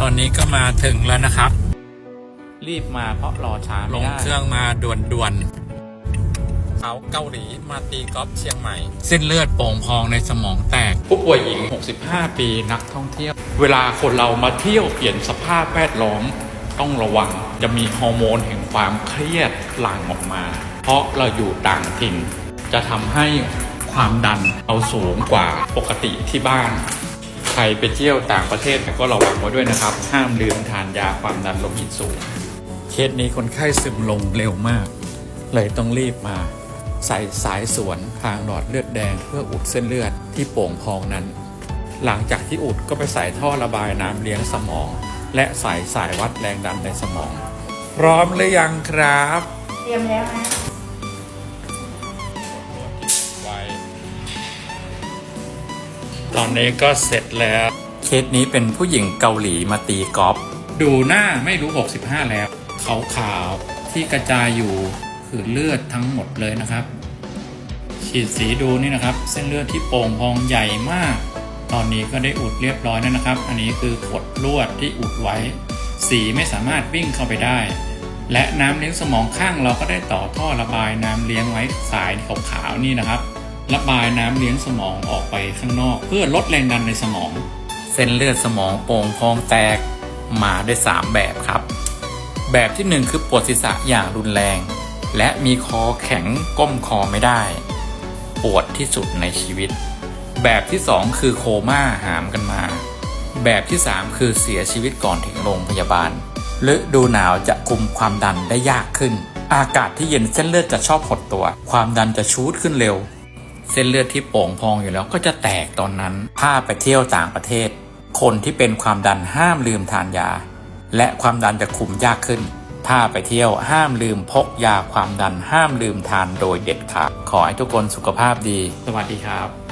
ตอนนี้ก็มาถึงแล้วนะครับ รีบมาเพราะรอช้าลไม่งได้เครื่องมาด่วนๆเขาเกาหลีมาตีกอล์ฟเชียงใหม่ เส้นเลือดโป่งพองในสมองแตก ผู้ป่วยหญิง 65 ปีนักท่องเที่ยว เวลาคนเรามาเที่ยวเปลี่ยนสภาพแวดล้อมต้องระวังจะมีฮอร์โมนแห่งความเครียดหลั่งออกมา เพราะเราอยู่ต่างถิ่น จะทำให้ความดันเอาสูงกว่าปกติที่บ้าน ใครไปเที่ยวต่างประเทศก็ระวังไว้ด้วยนะครับ ห้ามลืมทานยาความดันโลหิตสูง เคสนี้คนไข้ซึมลงเร็วมาก เลยต้องรีบมา ใส่สายสวนทางหลอดเลือดแดงเพื่ออุดเส้นเลือดที่โป่งพองนั้น หลังจากที่อุดก็ไปใส่ท่อระบายน้ำเลี้ยงสมอง และใส่สายวัดแรงดันในสมอง พร้อมหรือยังครับ เตรียมแล้วนะ ตอนนี้ก็เสร็จแล้ว เคสนี้เป็นผู้หญิงเกาหลีมาตีกอล์ฟดูหน้าไม่รู้ 65 แล้วขาวขาวๆที่กระจายอยู่คือเลือดทั้งหมดเลยนะครับ ฉีดสีดูนี่นะครับ เส้นเลือดที่โป่งพองใหญ่มาก ตอนนี้ก็ได้อุดเรียบร้อยแล้วนะครับ อันนี้คือกดลวดที่อุดไว้ สีไม่สามารถวิ่งเข้าไปได้ และน้ำเลี้ยงสมองข้างเราก็ได้ต่อท่อระบายน้ำเลี้ยงไว้สายขาวๆนี่นะครับ ระบายน้ำเลี้ยงสมองออกไปข้างนอก เพื่อลดแรงดันในสมอง เส้นเลือดสมองโป่งพองแตกมาได้สามแบบครับ แบบที่หนึ่งคือปวดศีรษะอย่างรุนแรง และมีคอแข็งก้มคอไม่ได้ ปวดที่สุดในชีวิต แบบที่สองคือโคม่าหามกันมา แบบที่สามคือเสียชีวิตก่อนถึงโรงพยาบาลฤดูหนาวจะคุมความดันได้ยากขึ้น อากาศที่เย็นเส้นเลือดจะชอบหดตัว ความดันจะชูดขึ้นเร็ว ส้นเลือดที่โป่งพองอยู่แล้วก็จะแตกตอนนั้น ถ้าไปเที่ยวต่างประเทศ คนที่เป็นความดันห้ามลืมทานยา และความดันจะคุมยากขึ้น ถ้าไปเที่ยวห้ามลืมพกยาความดันห้ามลืมทานโดยเด็ดขาดขอให้ทุกคนสุขภาพดี สวัสดีครับ